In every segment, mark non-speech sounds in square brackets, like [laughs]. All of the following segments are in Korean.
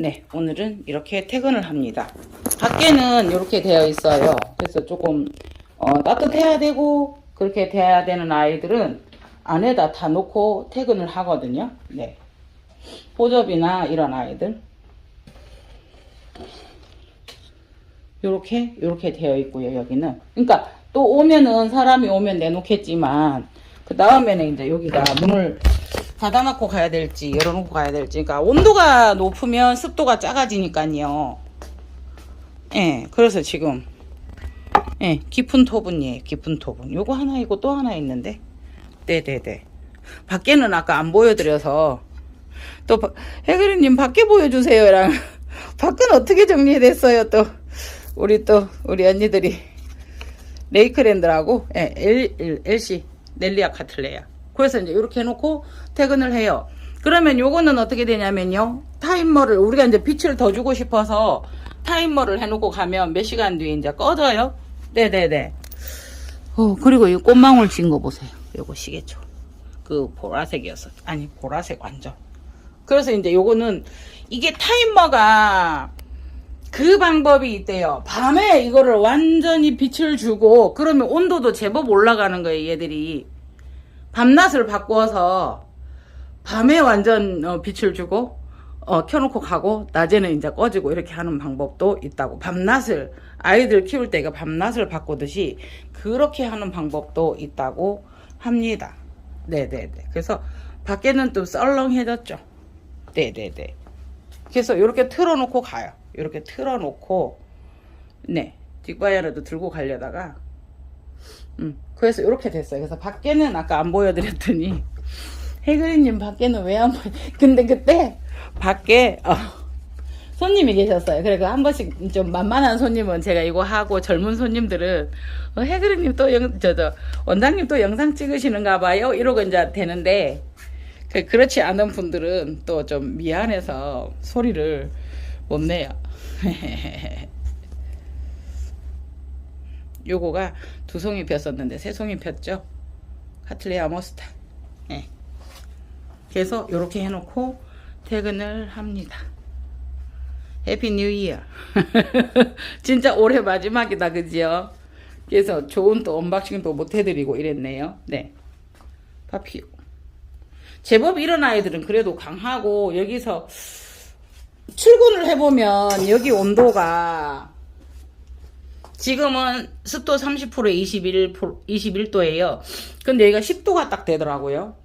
네, 오늘은 이렇게 퇴근을 합니다. 밖에는 이렇게 되어 있어요. 그래서 조금 어, 따뜻해야 되고 그렇게 돼야 되는 아이들은 안에다 다 놓고 퇴근을 하거든요. 네. 호접이나 이런 아이들. 요렇게 요렇게 되어 있고요 여기는 그러니까 또 오면은 사람이 오면 내놓겠지만 그 다음에는 이제 여기가 문을 닫아놓고 가야 될지 열어놓고 가야 될지. 그러니까 온도가 높으면 습도가 작아지니까요. 예 그래서 지금 예 깊은 토분이에요 깊은 토분. 요거 하나 있고 또 하나 있는데. 네네네. 밖에는 아까 안 보여드려서. 또 바- 해그리님 밖에 보여주세요 랑 [laughs] 밖은 어떻게 정리됐어요 또. 우리 또 우리 언니들이. 레이크랜드라고? 예, L, L, LC 넬리아 카틀레야 그래서 이제 이렇게 해놓고 퇴근을 해요. 그러면 요거는 어떻게 되냐면요. 타이머를 우리가 이제 빛을 더 주고 싶어서 타이머를 해놓고 가면 몇 시간 뒤에 이제 꺼져요? 네네네. 어 그리고 이 꽃망울 진 거 보세요. 요거 시계초. 그 보라색이었어. 아니 보라색 완전. 그래서 이제 요거는 이게 타이머가 그 방법이 있대요. 밤에 이거를 완전히 빛을 주고 그러면 온도도 제법 올라가는 거예요, 얘들이. 밤낮을 바꾸어서 밤에 완전 어, 빛을 주고 어, 켜놓고 가고 낮에는 이제 꺼지고 이렇게 하는 방법도 있다고. 밤낮을 아이들 키울 때가 밤낮을 바꾸듯이 그렇게 하는 방법도 있다고 합니다. 네네네. 그래서 밖에는 또 썰렁해졌죠. 네네네. 그래서 이렇게 틀어놓고 가요. 이렇게 틀어놓고 네 뒷바이라도 들고 가려다가 음 그래서 이렇게 됐어요. 그래서 밖에는 아까 안 보여드렸더니 [laughs] 해그리님 밖에는 왜 안 보여? 근데 그때 밖에 어, 손님이 계셨어요. 그래 한 번씩 좀 만만한 손님은 제가 이거 하고 젊은 손님들은 어, 해그리님 또 영, 저, 저 원장님 또 영상 찍으시는가 봐요. 이러고 이제 되는데 그, 그렇지 않은 분들은 또 좀 미안해서 소리를 못 내요. [laughs] 요거가 두 송이 폈었는데 세 송이 폈죠. 카틀레아 모스타. 예. 그래서 요렇게 해놓고 퇴근을 합니다. 해피 뉴 이어. [laughs] 진짜 올해 마지막이다, 그지요? 그래서 좋은 또 언박싱도 못 해드리고 이랬네요. 네. 파피오. 제법 이런 아이들은 그래도 강하고 여기서 출근을 해보면 여기 온도가 지금은 습도 30%에 21, 21도예요. 근데 여기가 10도가 딱 되더라고요.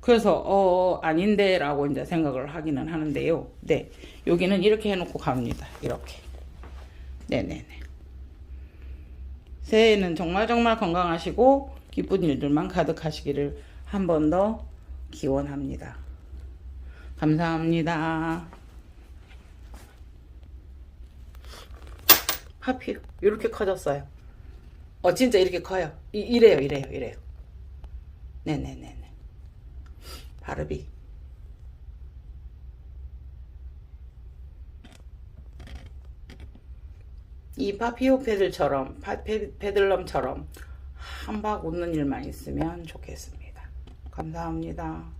그래서 어 아닌데 라고 이제 생각을 하기는 하는데요. 네. 여기는 이렇게 해놓고 갑니다. 이렇게. 네네네. 새해에는 정말 정말 건강하시고 기쁜 일들만 가득하시기를 한 번 더 기원합니다. 감사합니다. 하필 이렇게 커졌어요. 어 진짜 이렇게 커요. 이, 이래요, 이래요, 이래요. 네네네네. 바르비. 이 파피오 패들처럼 파, 페, 페들럼처럼 한박 웃는 일만 있으면 좋겠습니다. 감사합니다.